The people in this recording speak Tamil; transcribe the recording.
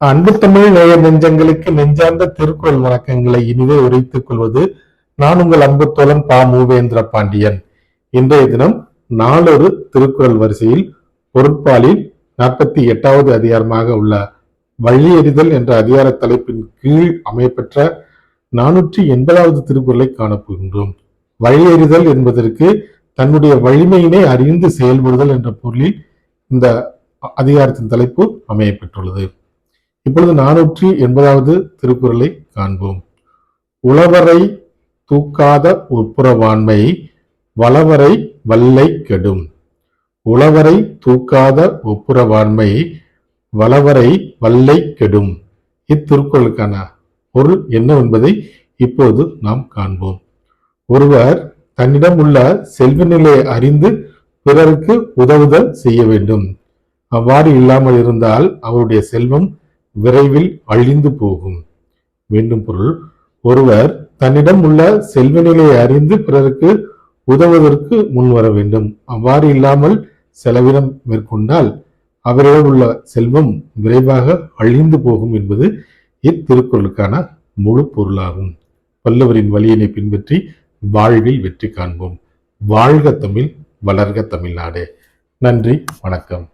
அன்பு தமிழ் நேய நெஞ்சங்களுக்கு நெஞ்சார்ந்த திருக்குறள் வணக்கங்களை இனிதே உரைத்துக் கொள்வது நான் உங்கள் அன்பு தோழன் பா. மூவேந்திர பாண்டியன். இன்றைய தினம் நாளொரு திருக்குறள் வரிசையில் பொருட்பாலில் நாற்பத்தி எட்டாவது அதிகாரமாக உள்ள வழியறிதல் என்ற அதிகார தலைப்பின் கீழ் அமையப்பெற்ற நானூற்றி எண்பதாவது திருக்குறளை காணப்போகின்றோம். வழியறிதல் என்பதற்கு தன்னுடைய வலிமையினை அறிந்து செயல்படுதல் என்ற பொருளில் இந்த அதிகாரத்தின் தலைப்பு அமையப்பெற்றுள்ளது. இப்பொழுது நானூற்றி எண்பதாவது திருக்குறளை காண்போம். உழவரை தூக்காத ஒப்புரவாண்மை வளவரை வல்லை கெடும். உழவரை தூக்காத ஒப்புரவாண்மை வளவரை வல்லை கெடும். இத்திருக்குறளுக்கான பொருள் என்னவென்பதை இப்போது நாம் காண்போம். ஒருவர் தன்னிடம் உள்ள செல்வ நிலையை அறிந்து பிறருக்கு உதவுதல் செய்ய வேண்டும். அவ்வாறு இல்லாமல் இருந்தால் அவருடைய செல்வம் விரைவில் அழிந்து போகும். மீண்டும் பொருள். ஒருவர் தன்னிடம் உள்ள செல்வ நிலையை அறிந்து பிறருக்கு உதவுவதற்கு முன் வர வேண்டும். அவ்வாறு இல்லாமல் செலவினம் மேற்கொண்டால் அவரிடம் உள்ள செல்வம் விரைவாக அழிந்து போகும் என்பது இத்திருக்குறளுக்கான முழு பொருளாகும். பல்லவரின் வழியினை பின்பற்றி வாழ்வில் வெற்றி காண்போம். வாழ்க தமிழ் வளர்க தமிழ்நாடு. நன்றி வணக்கம்.